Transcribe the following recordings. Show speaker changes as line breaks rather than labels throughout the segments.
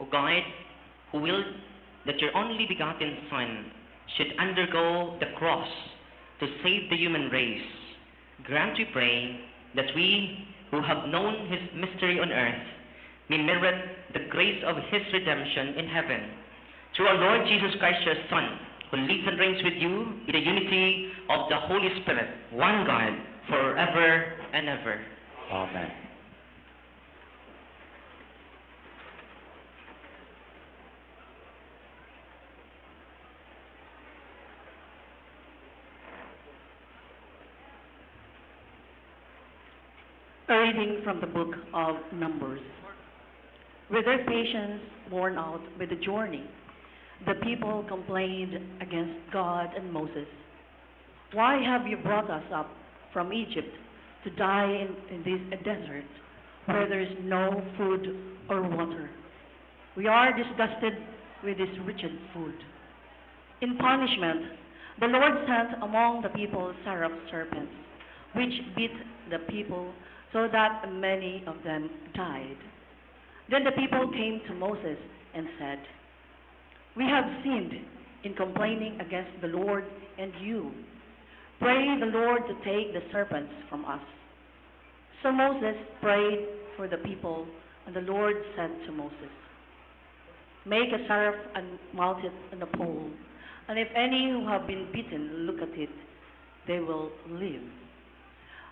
O God, who willed that your only begotten Son should undergo the cross to save the human race, grant, we pray, that we who have known his mystery on earth may merit the grace of his redemption in heaven. Through our Lord Jesus Christ, your Son, who lives and reigns with you in the unity of the Holy Spirit, one God, forever and ever.
Amen.
A from the book of Numbers. With their patience worn out by the journey, the people complained against God and Moses. Why have you brought us up from Egypt to die in, in this desert where there is no food or water? We are disgusted with this wretched food. In punishment, the Lord sent among the people seraph serpents, which bit the people so that many of them died. Then the people came to Moses and said, We have sinned in complaining against the Lord and you. Pray the Lord to take the serpents from us. So Moses prayed for the people, and the Lord said to Moses, Make a seraph and mount it on a pole, and if any who have been bitten look at it, they will live.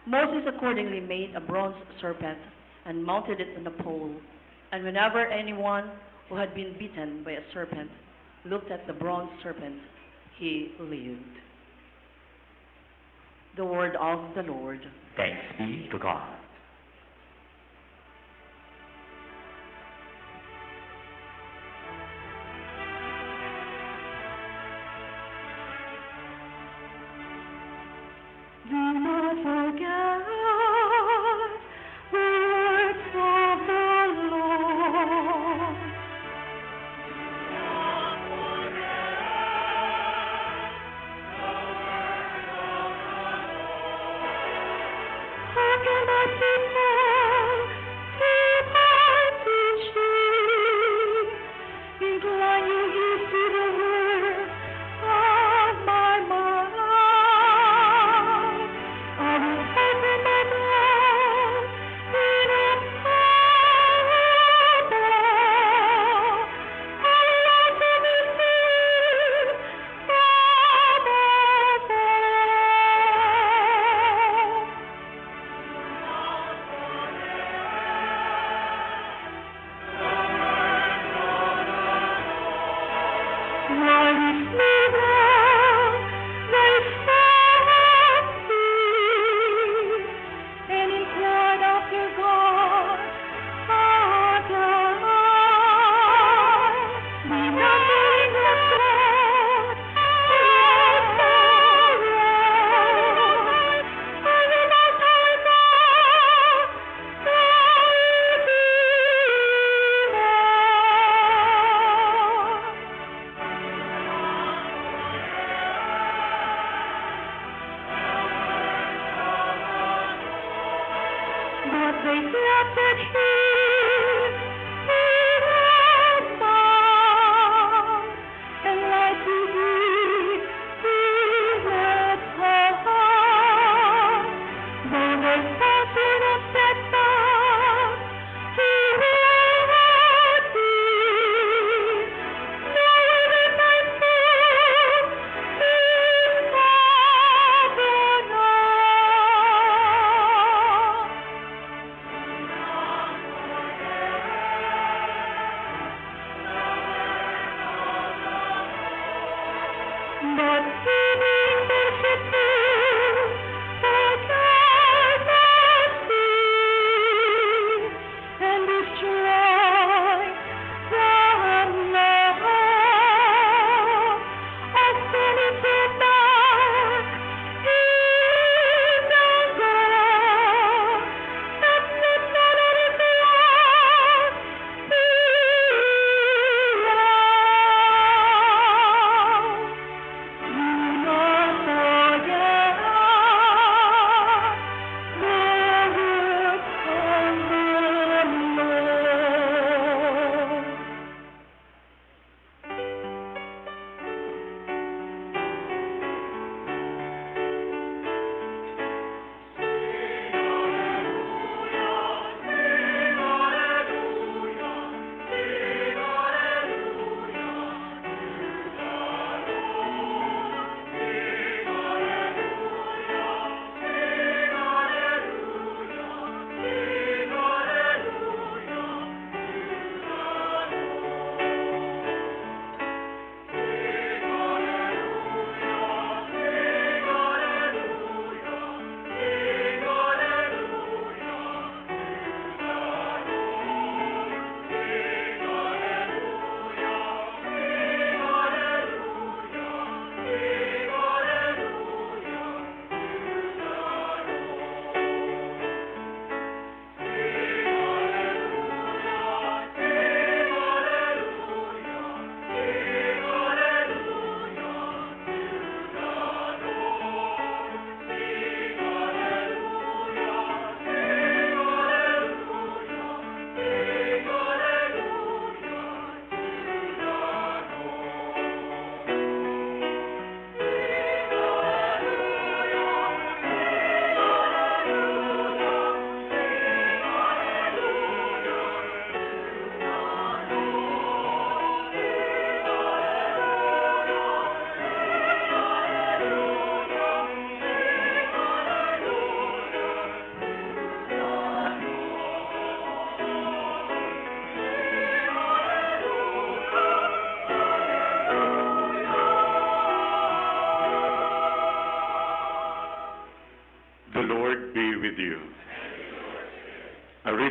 Moses accordingly made a bronze serpent and mounted it on a pole. And whenever anyone who had been bitten by a serpent looked at the bronze serpent, he lived. The word of the Lord.
Thanks be to God.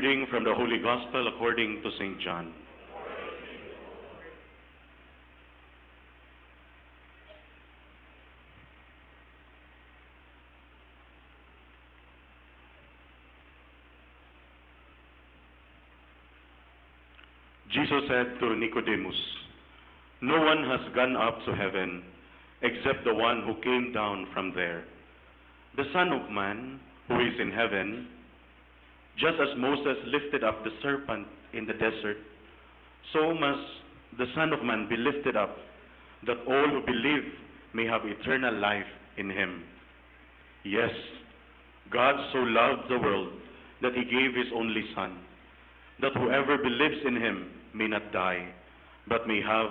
Reading from the Holy Gospel according to St. John. Jesus said to Nicodemus, No one has gone up to heaven except the one who came down from there, the Son of Man who is in heaven. Just as Moses lifted up the serpent in the desert, so must the Son of Man be lifted up, that all who believe may have eternal life in him. Yes, God so loved the world that he gave his only Son, that whoever believes in him may not die, but may have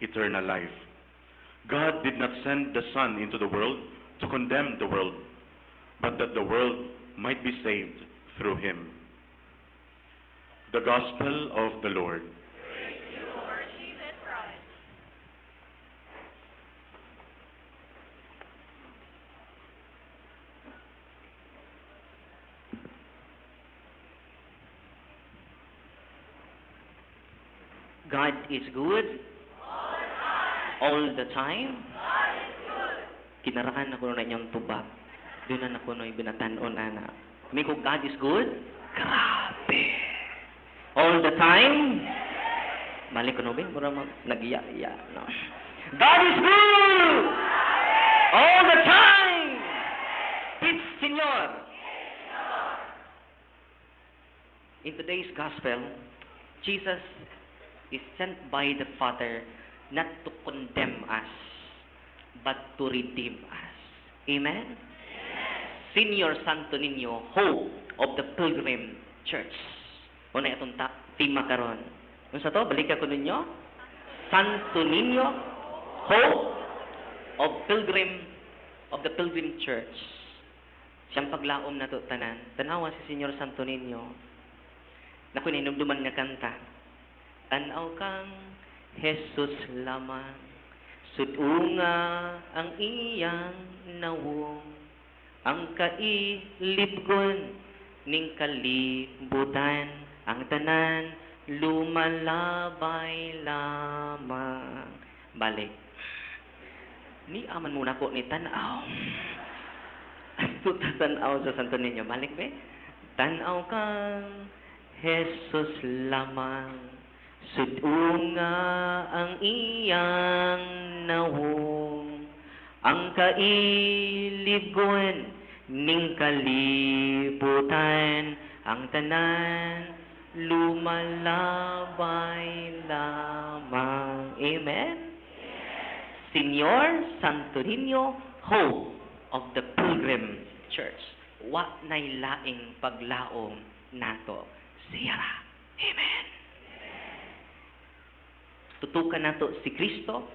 eternal life. God did not send the Son into the world to condemn the world, but that the world might be saved through him. The Gospel of the Lord.
God is good. All the time. Kinaraan ako na inyong tubag. Doon na ako no'y binatanon, ana. May ko God is good? Grabe. All the time? Balik ko no, bin? Mura mag nag-iya-iya, no? God is good! All the time! It's Senyor! In today's gospel, Jesus is sent by the Father not to condemn us, but to redeem us. Amen? Senior Santo Niño, hope of the Pilgrim Church. Una itong ta- tema karon. Kung sa to, balik ako ninyo. Santo Niño, hope of Pilgrim of the Pilgrim Church. Siyang paglaom na to tanan. Tanawa si Senyor Santo Niño. Na kuninumduman nga kanta. Tanaw kang Jesus lamang, sudunga ang iyang nawong, ang kailibgon ning kalibutan, ang tanan lumalabay lamang. Balik. Ni aman muna ko ni tanaw. Tuta tanaw sa Santo Niño. Balik be. Tanaw kang Jesus lamang. Sudunga ang iyang nawong, ang kailibgon ning kalibutan, ang tanan lumalabay lamang. Amen? Senyor Santo Niño, Hope of the Pilgrim Church. Wa nay laing paglaom nato siya. Amen. Tutukan nato si Kristo,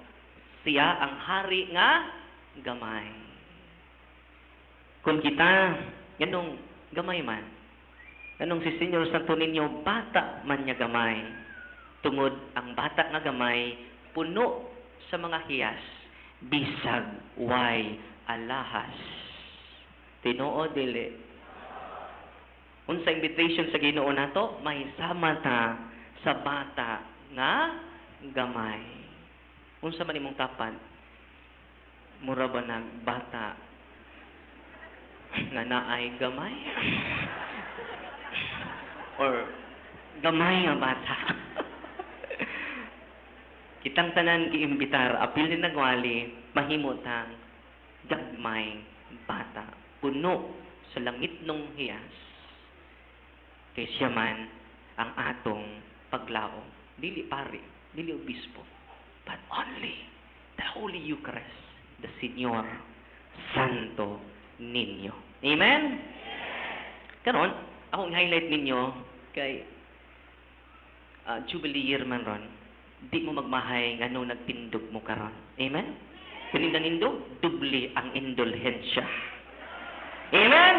siya ang hari nga gamay. Kung kita, ganong gamay man, ganong si Senyor Santo Niño, bata man niya gamay, tungod ang bata nga gamay, puno sa mga hiyas, bisag, way, alahas. Tinoo dili. Unsa invitation sa Ginoo nato, may sama ta sa bata nga gamay. Unsa man imong tapan? Mura ba ng bata nga naay gamay? Or gamay nga bata? Kitang tanan giimbitar, apil din nagwali, mahimutang gagmay bata. Puno sa langit nung hiyas. Kay man ang atong paglaom. Dili pari, dili obispo, but only the Holy Eucharist, the Señor Santo Niño. Amen? Karon, akong highlight ninyo kay ah, Jubilee year man ron, di mo magmahay nga nung nagtindog mo karon. Amen? Kani nindog, dubli ang indulhensya. Amen?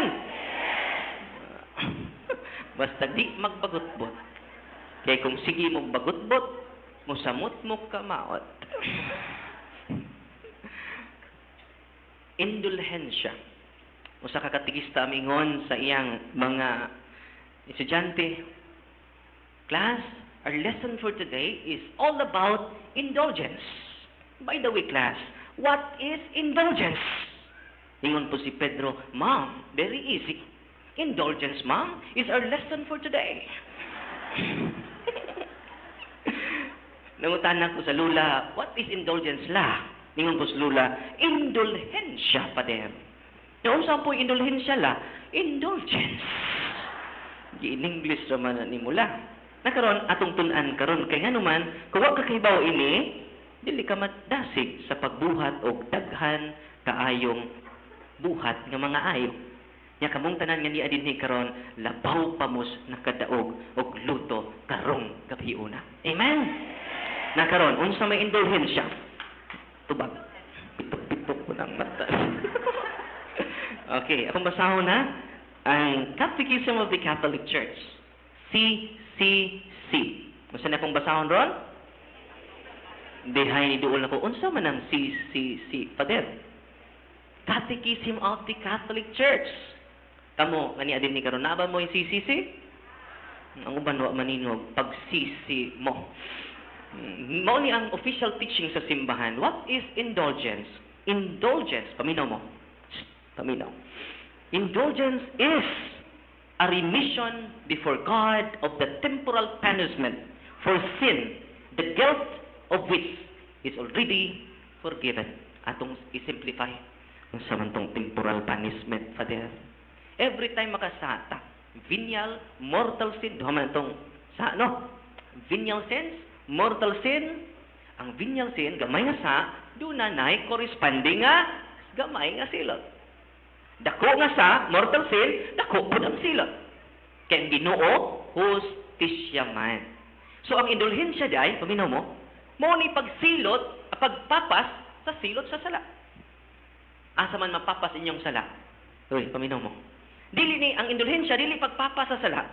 Basta di magbagot-bot. Kaya kung sige mo bagot-bot, musamot mo kamaot. Indulhensya. Usa ka katigista mingon sa iyang mga Estudyante, class, our lesson for today is all about indulgence. By the way, class, what is indulgence? Ingon po si Pedro, Ma'am, very easy. Indulgence, ma'am, is our lesson for today. Nangutan ko sa Lula, what is indulgence la? Ningon po sa Lula, indulhensya pa din. Yung saan po indulhensya la? Indulgence. In English naman ni mula. Nakaroon atong tunan karon kay nga naman kung wa ka kahibaw ini dili ka madasig sa pagbuhat og daghan kaayong buhat nga mga ayo. Nya kamong tanan nga niya dinhi karon labaw pamos nakadaog og luto karong gabi. Amen. Na karon unsa may indulhensya? Tubag. Pitok-pitok ko ng mata. okay, akong basahon na ang Catechism of the Catholic Church. CCC. Unsa na akong basahon ron? Dihay ni duol ako. Unsa man ang CCC? Pader. Catechism of the Catholic Church. Kamo, nga ni adin ni karon naba mo yung CCC? Ang uban wa maninog pag CC mo. Mao ni ang official teaching sa simbahan. What is indulgence? Indulgence, paminaw mo. Paminaw. Indulgence is a remission before God of the temporal punishment for sin, the guilt of which is already forgiven. Atong isimplify ang samantong temporal punishment, Father. Every time makasata, venial, mortal sin, duha man itong sa ano? Venial sins, mortal sin, ang venial sin, gamay nga sa, doon na na'y corresponding nga, gamay nga silot. Dako nga sa, mortal sin, dako po ang silot. Kaya ginoo, hustisya man. So ang indulhensya day, paminaw mo, mo ni pagsilot, pagpapas sa silot sa sala. Asa man mapapas inyong sala. Uy, paminaw mo. Dili ni ang indulhensya dili pagpapas sa sala.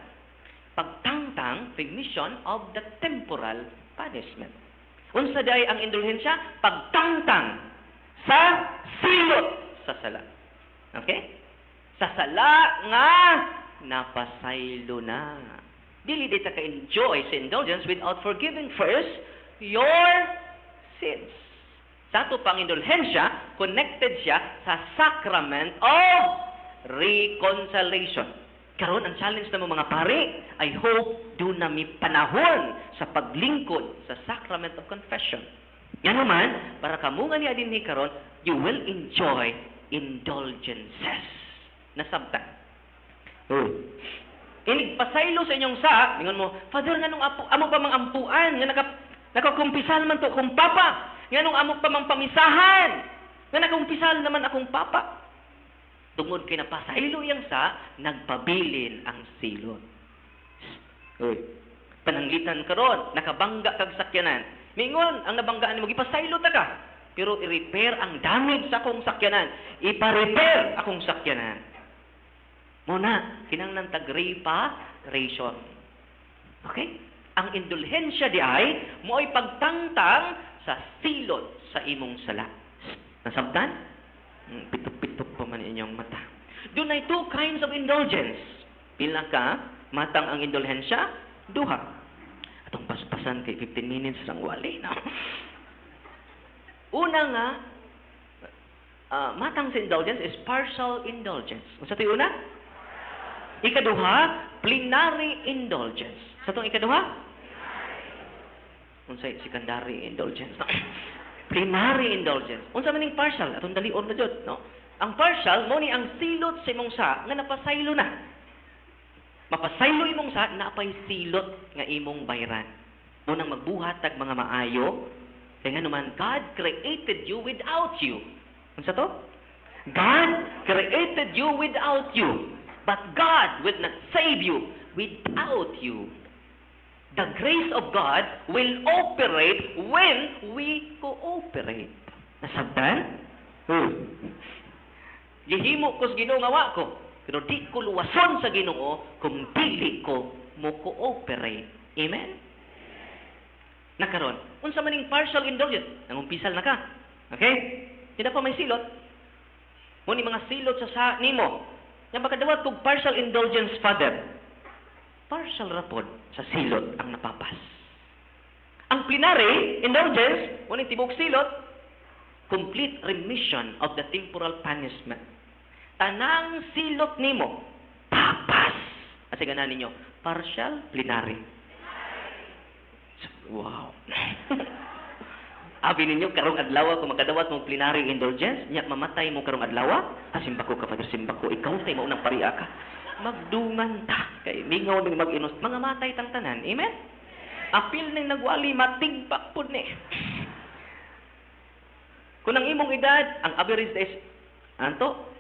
Pagtangtang remission of the temporal punishment. Unsa day ang indulhensya? Pagtangtang sa silot sa sala. Okay? Sa sala nga napasaylo na. Dili di ta ka-enjoy sa indulgence without forgiving first your sins. Sa ato pang indulhensya, connected siya sa sacrament of reconciliation. Karon ang challenge na mga pare, I hope do na mi panahon sa paglingkod sa sacrament of confession. Yan naman, para kamo nga ni adin ni karon, you will enjoy indulgences. Nasabtan. Oh. Inig pasaylo sa inyong sa, mingon mo, Father, nga nung apo, amo pa mang ampuan, nga naka, nakakumpisal man to akong papa, nga nung amo pa mang pamisahan, nga nakakumpisal naman akong papa. Tungod kay napasaylo yang sa, nagpabilin ang silot. Uy, pananglitan karon, nakabangga kag sakyanan. Mingon, ang nabanggaan mo, ipasaylo ta ka. Pero i-repair ang damage sa akong sakyanan. Ipa-repair akong sakyanan. Muna, kinanglan tag reparation. Okay? Ang indulhensya di ay mo ay pagtangtang sa silot sa imong sala. Nasabtan? Pitok-pitok pa man inyong mata. Doon ay two kinds of indulgence. Pila ka, matang ang indulhensya, duha. Atong paspasan kay 15 minutes lang wali na. Una nga, ah, matang sa indulgence is partial indulgence. Sa ito una? Ikaduha, plenary indulgence. Sa itong ikaduha? Unsay secondary indulgence. Plenary indulgence. Unsa man ning partial? Atong dalion na jud, no? Ang partial mo ni ang silot sa imong sa nga napasaylo na. Mapasaylo imong sa napay silot nga imong bayran. Munang magbuhat tag mga maayo, kaya nga naman God created you without you. Unsa to? God created you without you. But God will not save you without you. The grace of God will operate when we cooperate. Nasabtan? Hmm. Gihimo ko sa Ginoo nga wa ko, pero di ko luwason sa Ginoo kung dili ko mo cooperate. Amen? Nakaron, unsa man ning partial indulgence? Nangumpisal na ka. Okay? Hindi pa may silot. Mo ni mga silot sa sa nimo. Nga makadawat kog partial indulgence, Father. Partial rapod sa silot ang napapas. Ang plenary indulgence, ngunit tibok silot, complete remission of the temporal punishment. Tanang silot nimo, papas. Kasi ganan ninyo, partial, plenary. Wow. Abi ninyo, karong adlaw kung makadawat mong plenary indulgence, nya mamatay mo karong adlaw, asimba ko kapatid, simba ko, ikaw tay maunang pariya ka. Magdungan ta, kay mingaw ning mag-inos, mga matay tang tanan. Amen? Apil ning nagwali, matigpak po ni. Kung ang imong edad, ang average is, anto,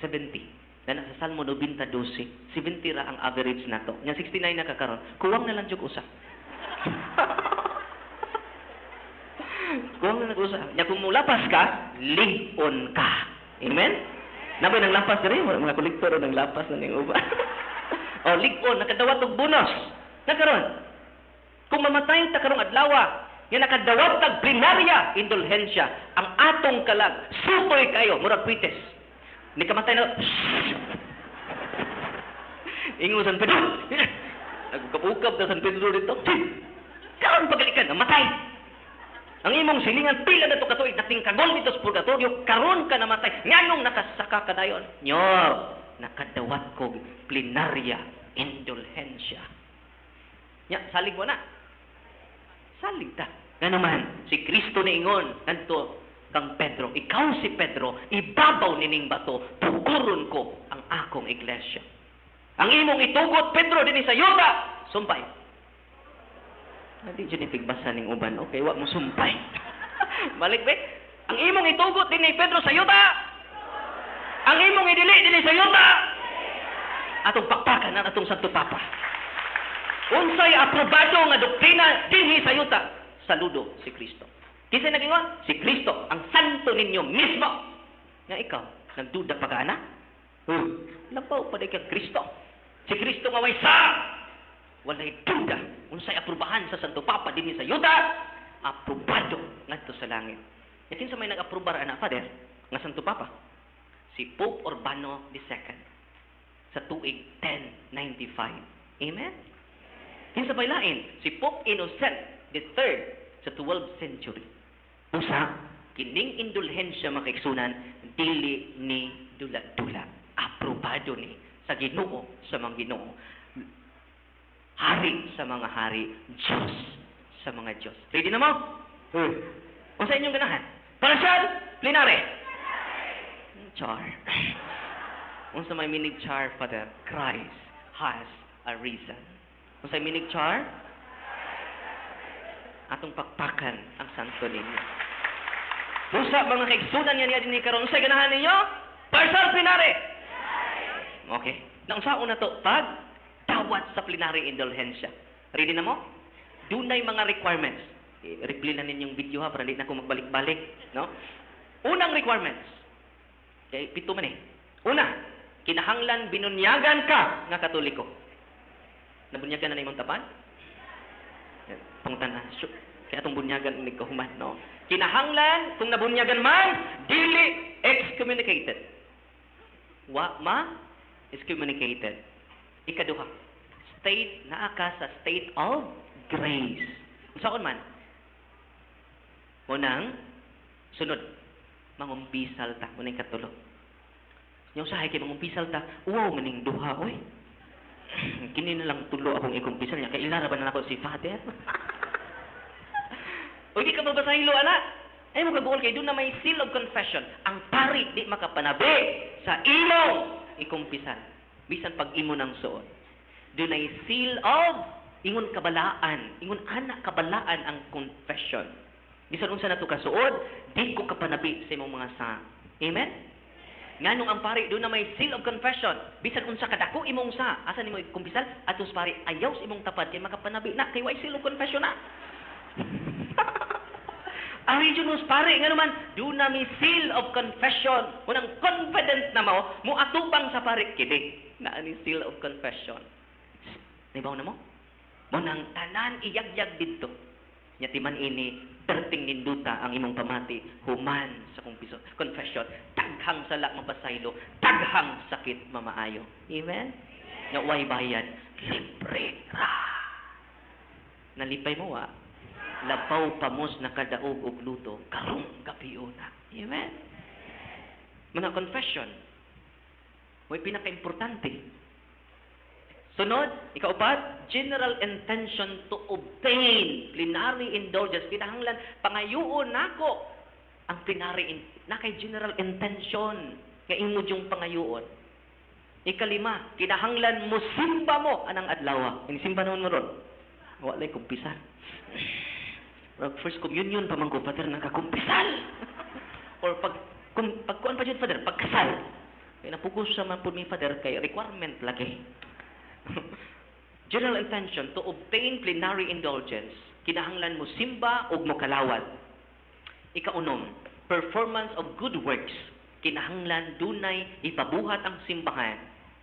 70. Na nasa Salmo 90, 12. 70 ra ang average nato. Nya 69 na kakaron. Kuwang na lang jud usa. Kuwang na nag-usa. Nya kung mulapas ka, ligon ka. Amen? Nabay ng lapas diri, mga kolektor ng lapas na ning uba. o ligon, nakadawat og bonus. Nakaron. Kung mamatay ta karong adlaw, nga nakadawat tag primarya indulhensya, ang atong kalag, supoy kayo, murag kwites. Ni kamatay na, Ingo San Pedro. Nagkapukap na San Pedro dito. Karon pagalikan, namatay. Ang imong silingan pila na to katuig nating kagol dito sa purgatorio, karon ka namatay. Nganong nakasaka ka dayon? Nyor, nakadawat ko plenarya indulhensya. Nya, salig mo na. Salig ta. Nga naman, si Kristo ni Ingon, kanto kang Pedro, ikaw si Pedro, ibabaw nining bato, tuguron ko ang akong iglesia. Ang imong itugot, Pedro, din sa Yuda, sumpay. Hindi dyan ipigbasa ning uban, okay, wag mo sumpay. Balik, be. Ang imong itugot din ni Pedro sa Yuda. Ang imong idili din sa Yuda. Atong pakpakan ang atong Santo Papa. Unsay aprobado nga doktrina dinhi sa yuta, saludo si Kristo. Kinsa nagingon? Si Kristo, ang santo ninyo mismo. Nga ikaw, nagduda pa ka na? Hmm. Labaw pa kay Kristo. Si Kristo nga way sa walay duda unsay aprobahan sa Santo Papa dinhi sa yuta, aprobado ngadto sa langit. Yakin sa may nag-aprobar ana Father nga Santo Papa? Si Pope Urbano II sa tuig 1095. Amen? Kinsa bay lain? Si Pope Innocent III sa 12th century. Usa, kining indulhensya makaigsunan dili ni dula-dula. Aprobado ni sa Ginoo sa mga Ginoo. Hari sa mga hari, Diyos sa mga Diyos. Ready na mo? Hmm. Unsa inyong ganahan? Para saan? Plenary. Char. Unsa may minig char, Father? Christ has a reason. Unsa may minig char? Atong pakpakan ang santo ninyo. Busa mga kaigsunan niya niya din karon sa ganahan ninyo? Parsal plenary. Okay. Nang sa una to, pag dawat sa plenary indulhensya. Ready na mo? Dunay mga requirements. Eh, replay na ninyong video ha para hindi na ako magbalik-balik, no? Unang requirements. Okay, pito man eh. Una, kinahanglan binunyagan ka nga katoliko. Nabunyagan na na imong tapan? Yan, Pangutan na. Sure. Kaya itong bunyagan ni kahuman, no? Kinahanglan, kung nabunyagan man, dili excommunicated. Wa ma excommunicated. Ikaduha, state naa ka sa state of grace. Unsaon man? Unang, sunod, mangumpisal ta, unang katulo. Yung sahay kay mangumpisal ta, wow, maning duha, oy. Kini na lang tulo akong ikumpisal niya, kay ilara ba na ako si Father? o di ka mabasahilo, anak. Ay mo kabuol kay doon na may seal of confession. Ang pari di makapanabi sa imong ikumpisal. Bisan pag imo ng suot. Doon ay seal of ingon kabalaan, ingon anak kabalaan ang confession. Bisan unsa nato kasuod, di ko kapanabi sa imong mga sa. Amen? Nganong ang pari doon na may seal of confession. Bisan unsa kadako imong sa, asa nimo kumpisal atos pari ayaw sa imong tapad kay makapanabi na kay seal of confession na. Ang regionus pare nga naman, doon na may seal of confession. Unang confident na mo, mo atubang sa pare kini na ani seal of confession. Nibaw na mo? Mo nang tanan iyagyag didto. Nyatiman ini perting ninduta ang imong pamati human sa kumpiso confession daghang sala mapasaylo daghang sakit mamaayo amen nga way bayad, libre ra. Nalipay mo wa. Labaw pamos nakadaog og luto, karong gabi na. Amen. Mga confession. May pinaka-importante. Sunod, ikaupat, general intention to obtain plenary indulgence. Kinahanglan, pangayuon nako ang plenary, na kay general intention nga imo yung pangayuon. Ikalima, kinahanglan mo simba mo anang adlaw. Ang simba noon mo ron. Wala kumpisal. Pag first communion pa man ko, Father, nakakumpisal. Or pag, kung, pag kuan pa dyan, Father, pagkasal. Kaya napugos sa man po ni Father, kay requirement lagi. General intention to obtain plenary indulgence, kinahanglan mo simba o mo kalawat. Ikaunom, performance of good works, kinahanglan dunay ipabuhat ang simbahan.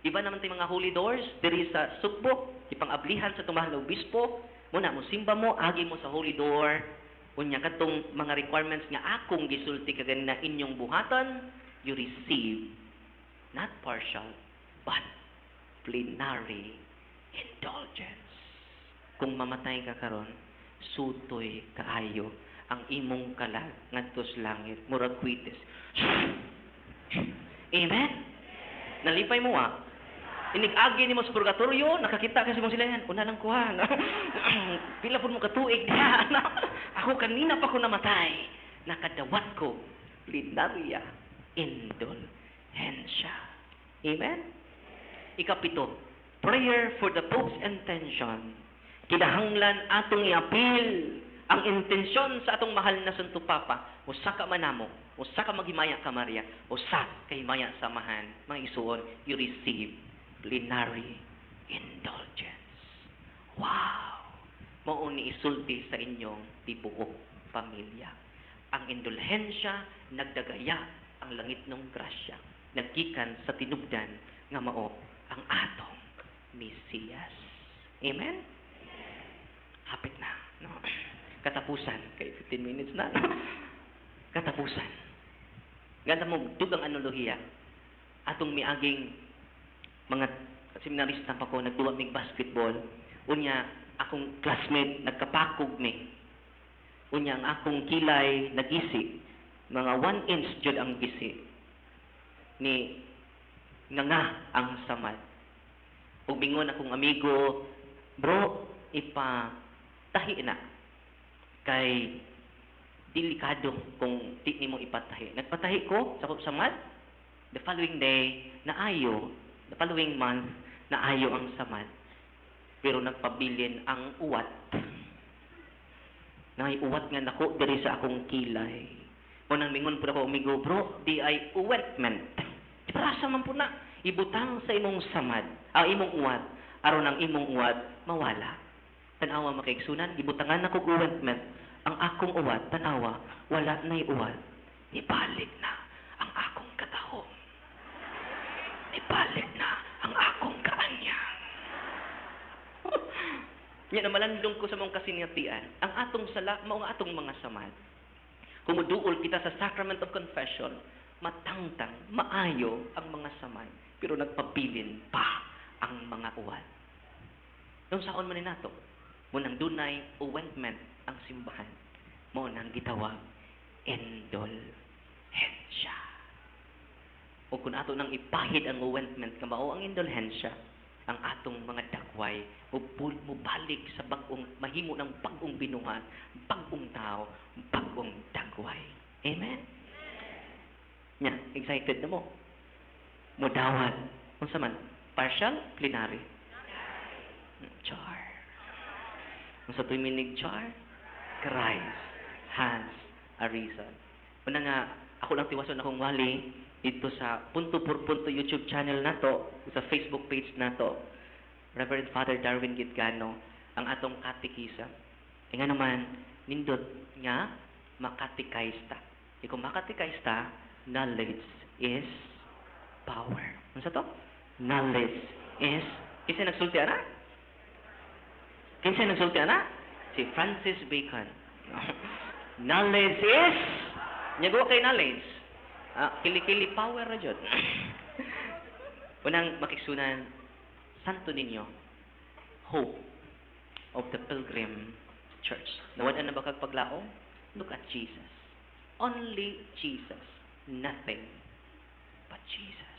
Iba naman tayo mga holy doors, diri sa sukbo, ipang-ablihan sa tumahal na obispo, muna mo simba mo, agi mo sa holy door, unya katong mga requirements nga akong gisulti kagan na inyong buhatan, you receive not partial, but plenary indulgence. Kung mamatay ka karon, sutoy kaayo ang imong kalag ngadtos langit murag kwites. Amen. Nalipay mo ah. Inig-agi ni mo sa purgatorio, nakakita kasi mo sila yan. Una lang kuha. Pila po mo katuig diha. Ako kanina pa ko namatay. Nakadawat ko. Plinaria. Indulhensya. Amen? Ikapito, prayer for the Pope's intention. Kinahanglan atong i-appeal ang intensyon sa atong mahal na Santo Papa. Usa ka manamo, usa ka maghimaya ka Maria, usa kay maya samahan. Mga isuon, you receive plenary indulgence. Wow! Mao ni isulti sa inyong tibuok pamilya. Ang indulhensya nagdagaya ang langit ng grasya. Naggikan sa tinubdan nga mao ang atong Mesiyas. Amen? Hapit na. No? Katapusan. Kay 15 minutes na. No? Katapusan. Ganda mo, dugang analohiya. Atong miaging mga seminarista pa ko, nagduwa mig basketball. Unya, akong classmate, nagkapakog mi. Unya, ang akong kilay, nagisi. Mga one inch jud ang gisi. Ni, nga nga ang samad. Ug mingon akong amigo, bro, ipa tahi na. Kay delikado kung di nimo ipatahi. Nagpatahi ko sa samad. The following day, naayo. The following month, naayo ang samad. Pero nagpabilin ang uwat. Nay uwat nga nako diri sa akong kilay. Unang mingon po ako umigo, bro, di ay ointment. Rasa man po na, ibutang sa imong samad, ang imong uwat, aron ang imong uwat mawala. Tanawa makaigsunan, ibutangan ako og ointment, ang akong uwat, tanawa, wala na'y uwat. Ibalik na ang akong katahom. Ibalik na ang akong kaanyang. Yan na malandong ko sa mong kasinyatian. Ang atong sala, mao nga atong mga samad. Kumuduol kita sa sacrament of confession, matangtang, maayo ang mga samad, pero nagpabilin pa ang mga uwan. Nung saon man nato, munang dunay ointment ang simbahan, mo nang gitawag indulhensya. O kung ato nang ipahid ang ointment nga mao ang indulhensya, ang atong mga dakway mubul- mubalik sa bagong mahimo ng bagong binuhat, bagong tao, bagong dagway. Amen. Nya, excited na mo. Mudawat. Unsa man? Partial, plenary. Char. Unsa to'y minig char? Christ has arisen. Una nga, ako lang tiwason akong wali dito sa Punto por Punto YouTube channel nato, sa Facebook page nato. Reverend Father Darwin Gitgano, ang atong katikisa. E nga naman, nindot nga makatikaista. E kung makatikaista, knowledge is power. Ano sa to? Knowledge is... Kinsa nagsulti ana? Kinsa nagsulti ana? Si Francis Bacon. knowledge is... Nyago kay knowledge. Ah, kili-kili power ra jud. Unang makigsunan santo ninyo, hope of the pilgrim church. Nawala na ba kag paglaom? Look at Jesus. Only Jesus. Nothing but Jesus.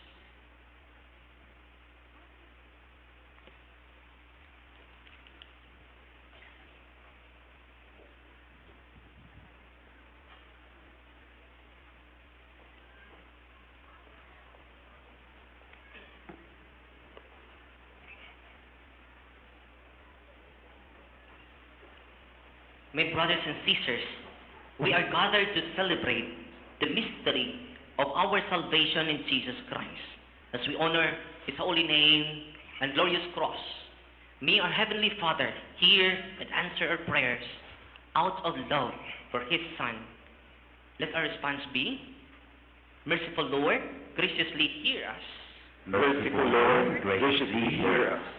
My brothers and sisters, we are gathered to celebrate the mystery of our salvation in Jesus Christ. As we honor His holy name and glorious cross, may our Heavenly Father hear and answer our prayers out of love for His Son. Let our response be, Merciful Lord, graciously hear us.
Merciful Lord, graciously hear us.